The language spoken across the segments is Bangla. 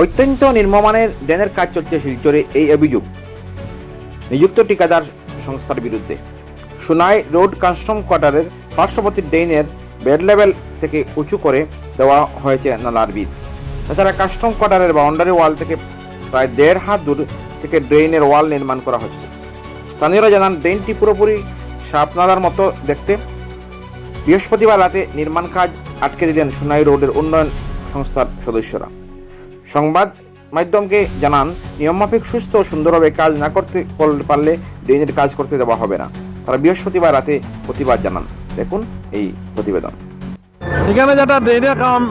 অত্যন্ত নির্মমানের ড্রেনের কাজ চলছে শিলচরে এই অভিযোগ। নিযুক্ত ঠিকাদার সংস্থার বিরুদ্ধে। সোনাই রোড কাস্টম কোয়ার্টারের পার্শ্ববর্তী ড্রেনের বেড লেভেল থেকে উঁচু করে দেওয়া হয়েছে নালার বিদ তাছাড়া কাস্টম কোয়ার্টারের বাউন্ডারি ওয়াল থেকে প্রায় দেড় হাত দূর থেকে ড্রেনের ওয়াল নির্মাণ করা হচ্ছে। স্থানীয়রা জানান, ড্রেনটি পুরোপুরি সাপনালার মতো দেখতে। বৃহস্পতিবার রাতে নির্মাণ কাজ আটকে দিলেন সোনাই রোডের উন্নয়ন সংস্থার সদস্যরা। সংবাদ মাধ্যমকে জানান, নিয়মমাফিক, সুস্থ ও সুন্দরভাবে কাজ না করতে পারলে ড্রেনের কাজ করতে দেওয়া হবে না। তারা বৃহস্পতিবার রাতে প্রতিবাদ জানান। দেখুন এই প্রতিবেদন। এখানে যেটা ড্রেনের কাম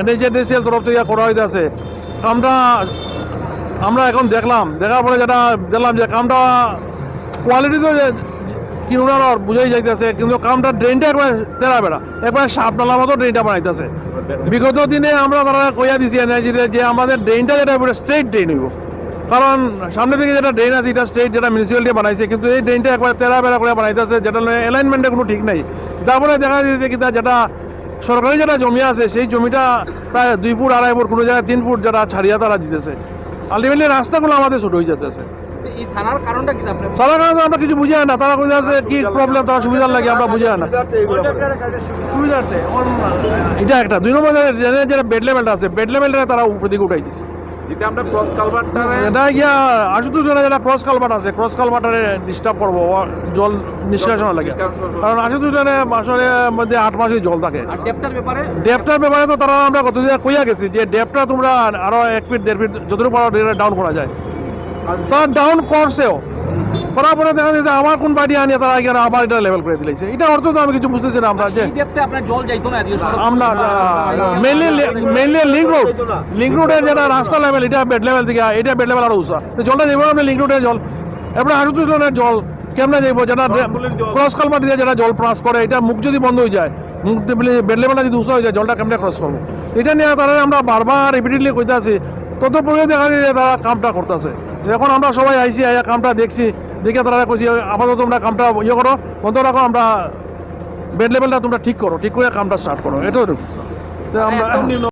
এনএইচএডিসিএল তরফ থেকে করা হইতেছে। কামটা আমরা এখন দেখলাম। দেখার পরে যেটা দেখলাম যে কামটা কোয়ালিটি তো কিনুনার বুঝাই যাইতেছে, কিন্তু কামটা ড্রেনটা একবার তেরা বেড়া। একবার সাপ নালার মতো ড্রেনটা বানাইতেছে। বিগত দিনে আমরা তারা কইয়া দিছি এনআইজিতে যে আমাদের ড্রেনটা যেটা স্ট্রেট ড্রেন হইব। কারণ সামনে থেকে যেটা ড্রেন আছে, এটা স্টেট যেটা মিউনিসিপ্যালিটি বানাইছে, কিন্তু এই ড্রেনটা একবার তেরা বেড়া করে বানাইতেছে, যেটা অ্যালাইনমেন্টের কোনো ঠিক নাই। তারপরে দেখা যাচ্ছে কি যেটা সরকারি যেটা জমি আছে, সেই জমিটা প্রায় দুই ফুট, আড়াই ফুট, কোনো জায়গায় তিন ফুট যেটা ছাড়িয়া তারা দিতেছে। আলটিমেটলি রাস্তাগুলো আমাদের ছোট হয়ে যেতেছে সারা কারণে আমরা কিছু বুঝি না তারা কই আছে কি প্রবলেম তারা সুবিধার লাগে আমরা বুঝি না। এটা একটা। দুই নম্বর ড্রেনের যেটা বেড লেভেলটা আছে বেড লেভেলটা তারা উপর দিকে উঠাই দিছে। যেটা আমরা ক্রস কালভারটারে এটা গিয়া আশুতোষ জেলা যেটা ক্রস কালভার্ট আছে ক্রস কালভার্টারে ডিস্টার্ব করব জল নিষ্কাশন লাগে। কারণ আশুতোষ জেলা আসলে মধ্যে আট মাসই জল থাকে। ডেপটার ব্যাপারে? ডেপটার ব্যাপারে তো তারা আমরা কতদিন কইয়া গেছি যে ডেপটা তোমরা আরও এক ফিট দেড় ফিট যতটুকু পারো ডাউন করা যায়। তারা ডাউন করছেও। করার পরে দেখা যাচ্ছে আমার কোন বাড়ি আনিয়ে তারা এখানে আবার এটা লেভেল করে দিলেছে। এটা অর্থ তো আমি কিছু বুঝতেছি না আমরা যে আমরা mainly mainly link road link রোডের যেটা রাস্তা লেভেল এটা বেড লেভেল থেকে এটা বেড লেভেল আরও তো জলটা যাব আমরা লিঙ্ক রোডের জল এরপরে আশুতোষ জলের জল কেমনে যাইব? যেটা ক্রস কালভার্ট দিয়ে যেটা জল পাস করে এটা মুখ যদি বন্ধ হয়ে যায় মুখ বেড লেভেলটা যদি উঁচা হয়ে যায় জলটা কেমনে ক্রস করব? এটা নিয়ে তারা আমরা বারবার রিপিটেডলি কইতে আছি তত পরে দেখা যায় তারা কামটা করতেছে। এখন আমরা সবাই আইসি আইয়া কামটা দেখছি। দেখে তারা কইছি, আপাতত তোমরা কামটা ইয়ে করো, বন্ধ রাখো, আমরা বেড লেভেলটা তোমরা ঠিক করো, ঠিক করে কামটা স্টার্ট করো। এটাও আমরা